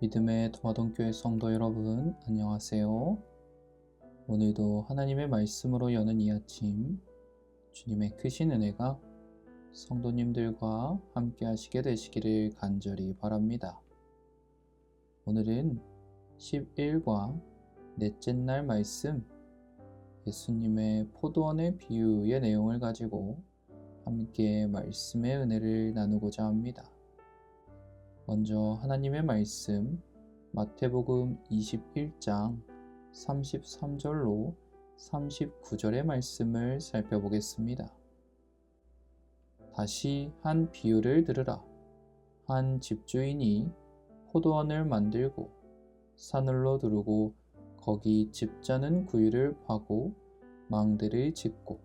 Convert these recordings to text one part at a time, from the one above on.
믿음의 도마동교회 성도 여러분, 안녕하세요. 오늘도 하나님의 말씀으로 여는 이 아침, 주님의 크신 은혜가 성도님들과 함께 하시게 되시기를 간절히 바랍니다. 오늘은 11과 넷째 날 말씀, 예수님의 포도원의 비유의 내용을 가지고 함께 말씀의 은혜를 나누고자 합니다. 먼저 하나님의 말씀 마태복음 21장 33절로 39절의 말씀을 살펴보겠습니다. 다시 한 비유를 들으라. 한 집주인이 포도원을 만들고 산을로 두르고 거기 집자는 구유를 파고 망대를 짓고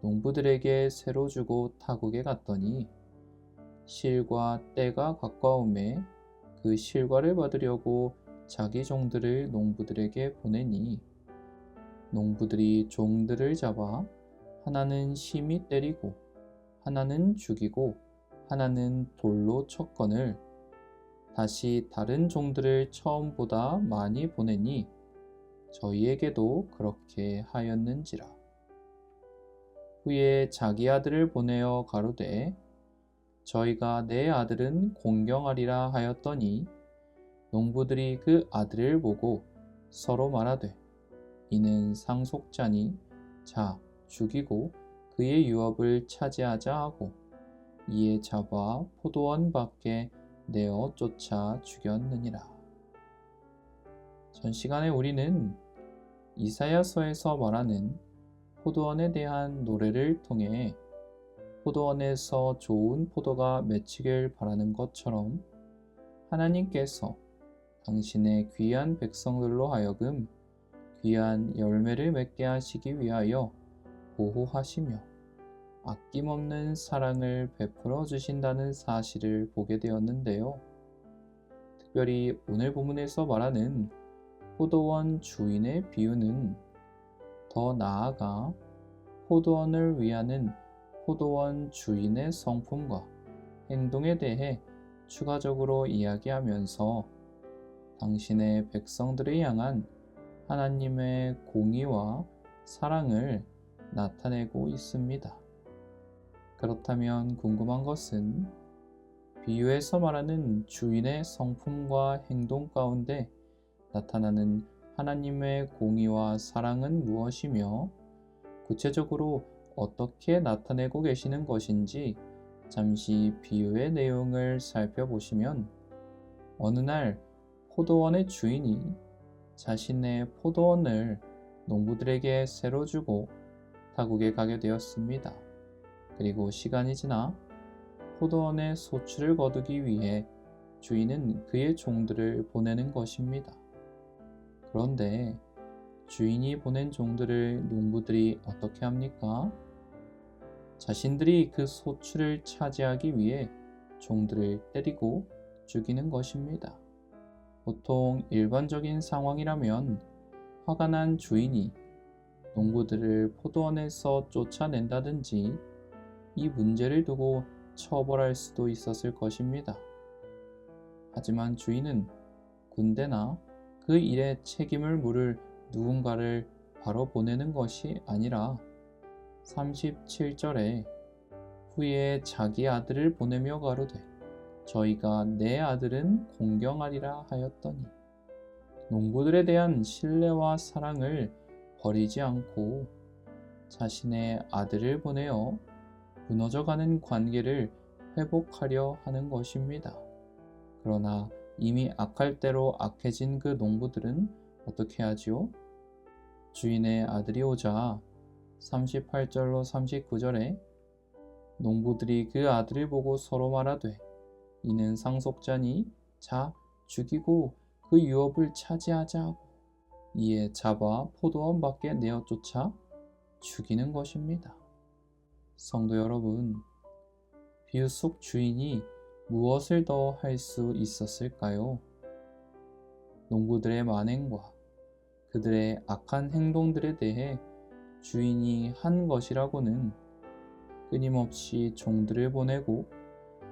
농부들에게 새로 주고 타국에 갔더니 실과 때가 가까움에 그 실과를 받으려고 자기 종들을 농부들에게 보내니 농부들이 종들을 잡아 하나는 심히 때리고 하나는 죽이고 하나는 돌로 쳤거늘 다시 다른 종들을 처음보다 많이 보내니 저희에게도 그렇게 하였는지라. 후에 자기 아들을 보내어 가로되 저희가 내 아들은 공경하리라 하였더니 농부들이 그 아들을 보고 서로 말하되 이는 상속자니 자 죽이고 그의 유업을 차지하자 하고 이에 잡아 포도원 밖에 내어 쫓아 죽였느니라. 전 시간에 우리는 이사야서에서 말하는 포도원에 대한 노래를 통해 포도원에서 좋은 포도가 맺히길 바라는 것처럼 하나님께서 당신의 귀한 백성들로 하여금 귀한 열매를 맺게 하시기 위하여 보호하시며 아낌없는 사랑을 베풀어 주신다는 사실을 보게 되었는데요. 특별히 오늘 본문에서 말하는 포도원 주인의 비유는 더 나아가 포도원을 위하는 포도원 주인의 성품과 행동에 대해 추가적으로 이야기하면서 당신의 백성들을 향한 하나님의 공의와 사랑을 나타내고 있습니다. 그렇다면 궁금한 것은 비유에서 말하는 주인의 성품과 행동 가운데 나타나는 하나님의 공의와 사랑은 무엇이며 구체적으로 어떻게 나타내고 계시는 것인지 잠시 비유의 내용을 살펴보시면 어느 날 포도원의 주인이 자신의 포도원을 농부들에게 새로 주고 타국에 가게 되었습니다. 그리고 시간이 지나 포도원의 소출을 거두기 위해 주인은 그의 종들을 보내는 것입니다. 그런데 주인이 보낸 종들을 농부들이 어떻게 합니까? 자신들이 그 소출을 차지하기 위해 종들을 때리고 죽이는 것입니다. 보통 일반적인 상황이라면 화가 난 주인이 농부들을 포도원에서 쫓아낸다든지 이 문제를 두고 처벌할 수도 있었을 것입니다. 하지만 주인은 군대나 그 일에 책임을 물을 누군가를 바로 보내는 것이 아니라 37절에 후에 자기 아들을 보내며 가로되 저희가 내 아들은 공경하리라 하였더니 농부들에 대한 신뢰와 사랑을 버리지 않고 자신의 아들을 보내어 무너져가는 관계를 회복하려 하는 것입니다. 그러나 이미 악할 대로 악해진 그 농부들은 어떻게 하지요? 주인의 아들이 오자 38절로 39절에 농부들이 그 아들을 보고 서로 말하되 이는 상속자니 자 죽이고 그 유업을 차지하자 하고 이에 잡아 포도원 밖에 내어 쫓아 죽이는 것입니다. 성도 여러분, 비유 속 주인이 무엇을 더 할 수 있었을까요? 농부들의 만행과 그들의 악한 행동들에 대해 주인이 한 것이라고는 끊임없이 종들을 보내고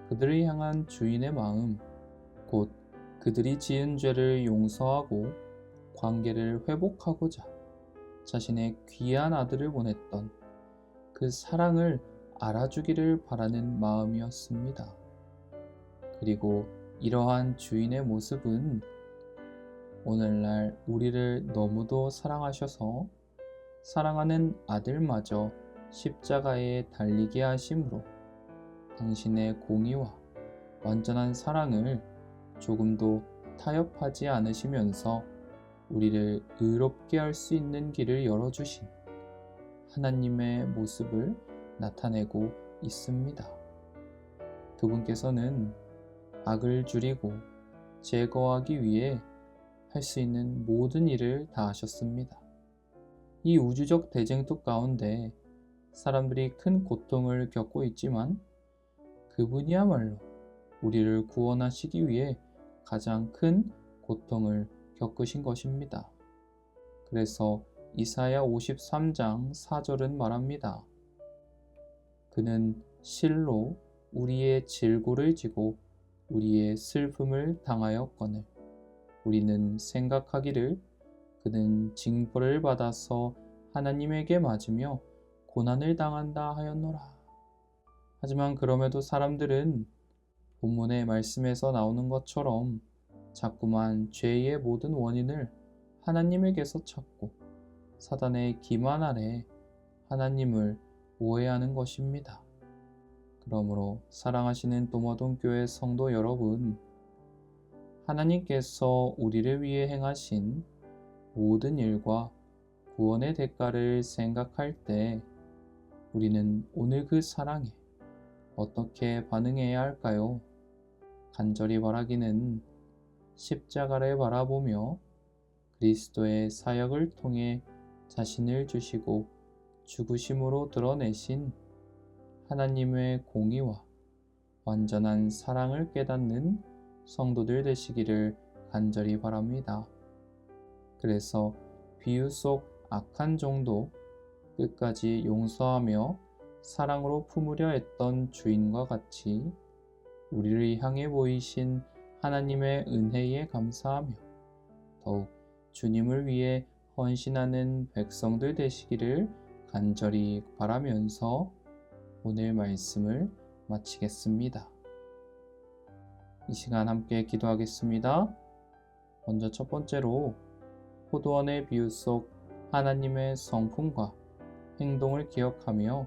그들을 향한 주인의 마음, 곧 그들이 지은 죄를 용서하고 관계를 회복하고자 자신의 귀한 아들을 보냈던 그 사랑을 알아주기를 바라는 마음이었습니다. 그리고 이러한 주인의 모습은 오늘날 우리를 너무도 사랑하셔서 사랑하는 아들마저 십자가에 달리게 하심으로 당신의 공의와 완전한 사랑을 조금도 타협하지 않으시면서 우리를 의롭게 할 수 있는 길을 열어주신 하나님의 모습을 나타내고 있습니다. 그분께서는 악을 줄이고 제거하기 위해 할 수 있는 모든 일을 다 하셨습니다. 이 우주적 대쟁투 가운데 사람들이 큰 고통을 겪고 있지만 그분이야말로 우리를 구원하시기 위해 가장 큰 고통을 겪으신 것입니다. 그래서 이사야 53장 4절은 말합니다. 그는 실로 우리의 질고를 지고 우리의 슬픔을 당하였거늘 우리는 생각하기를 그는 징벌을 받아서 하나님에게 맞으며 고난을 당한다 하였노라. 하지만 그럼에도 사람들은 본문의 말씀에서 나오는 것처럼 자꾸만 죄의 모든 원인을 하나님에게서 찾고 사단의 기만 아래 하나님을 오해하는 것입니다. 그러므로 사랑하시는 도마동 교회 성도 여러분, 하나님께서 우리를 위해 행하신 모든 일과 구원의 대가를 생각할 때 우리는 오늘 그 사랑에 어떻게 반응해야 할까요? 간절히 바라기는 십자가를 바라보며 그리스도의 사역을 통해 자신을 주시고 죽으심으로 드러내신 하나님의 공의와 완전한 사랑을 깨닫는 성도들 되시기를 간절히 바랍니다. 그래서 비유 속 악한 종도 끝까지 용서하며 사랑으로 품으려 했던 주인과 같이 우리를 향해 보이신 하나님의 은혜에 감사하며 더욱 주님을 위해 헌신하는 백성들 되시기를 간절히 바라면서 오늘 말씀을 마치겠습니다. 이 시간 함께 기도하겠습니다. 먼저 첫 번째로 포도원의 비유 속 하나님의 성품과 행동을 기억하며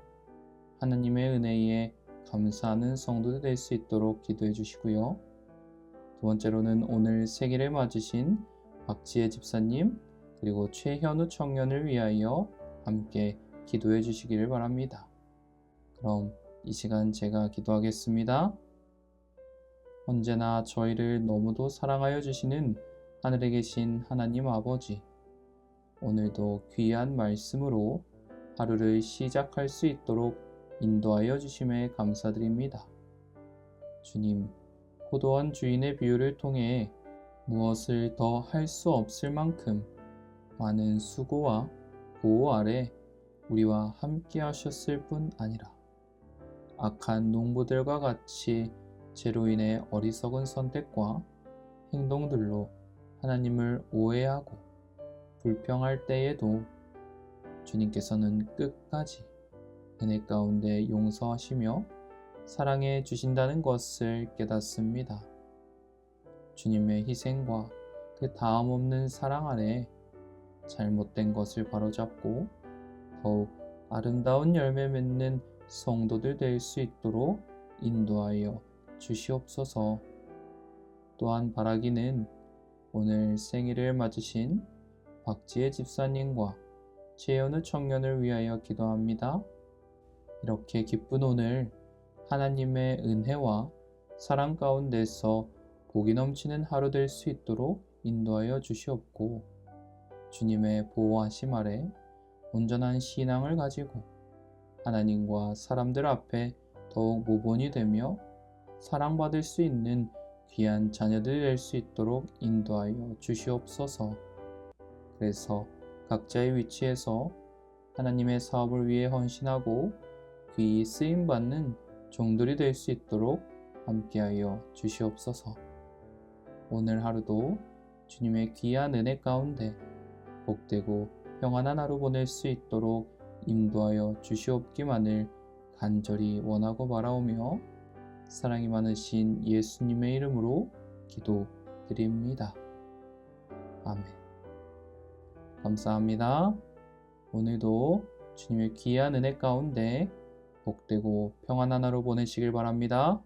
하나님의 은혜에 감사하는 성도들 될 수 있도록 기도해 주시고요. 두 번째로는 오늘 생일을 맞으신 박지혜 집사님 그리고 최현우 청년을 위하여 함께 기도해 주시기를 바랍니다. 그럼 이 시간 제가 기도하겠습니다. 언제나 저희를 너무도 사랑하여 주시는 하늘에 계신 하나님 아버지, 오늘도 귀한 말씀으로 하루를 시작할 수 있도록 인도하여 주심에 감사드립니다. 주님, 포도원 주인의 비유를 통해 무엇을 더 할 수 없을 만큼 많은 수고와 보호 아래 우리와 함께 하셨을 뿐 아니라 악한 농부들과 같이 죄로 인해 어리석은 선택과 행동들로 하나님을 오해하고 불평할 때에도 주님께서는 끝까지 은혜 가운데 용서하시며 사랑해 주신다는 것을 깨닫습니다. 주님의 희생과 그 다음 없는 사랑 아래 잘못된 것을 바로잡고 더욱 아름다운 열매 맺는 성도들 될 수 있도록 인도하여 주시옵소서. 또한 바라기는 오늘 생일을 맞으신 박지혜 집사님과 최연우 청년을 위하여 기도합니다. 이렇게 기쁜 오늘 하나님의 은혜와 사랑 가운데서 복이 넘치는 하루 될 수 있도록 인도하여 주시옵고 주님의 보호하심 아래 온전한 신앙을 가지고 하나님과 사람들 앞에 더욱 모본이 되며 사랑받을 수 있는 귀한 자녀들이 될수 있도록 인도하여 주시옵소서. 그래서 각자의 위치에서 하나님의 사업을 위해 헌신하고 귀히 쓰임 받는 종들이 될 수 있도록 함께하여 주시옵소서. 오늘 하루도 주님의 귀한 은혜 가운데 복되고 평안한 하루 보낼 수 있도록 인도하여 주시옵기만을 간절히 원하고 바라오며 사랑이 많으신 예수님의 이름으로 기도드립니다. 아멘. 감사합니다. 오늘도 주님의 귀한 은혜 가운데 복되고 평안한 하루 보내시길 바랍니다.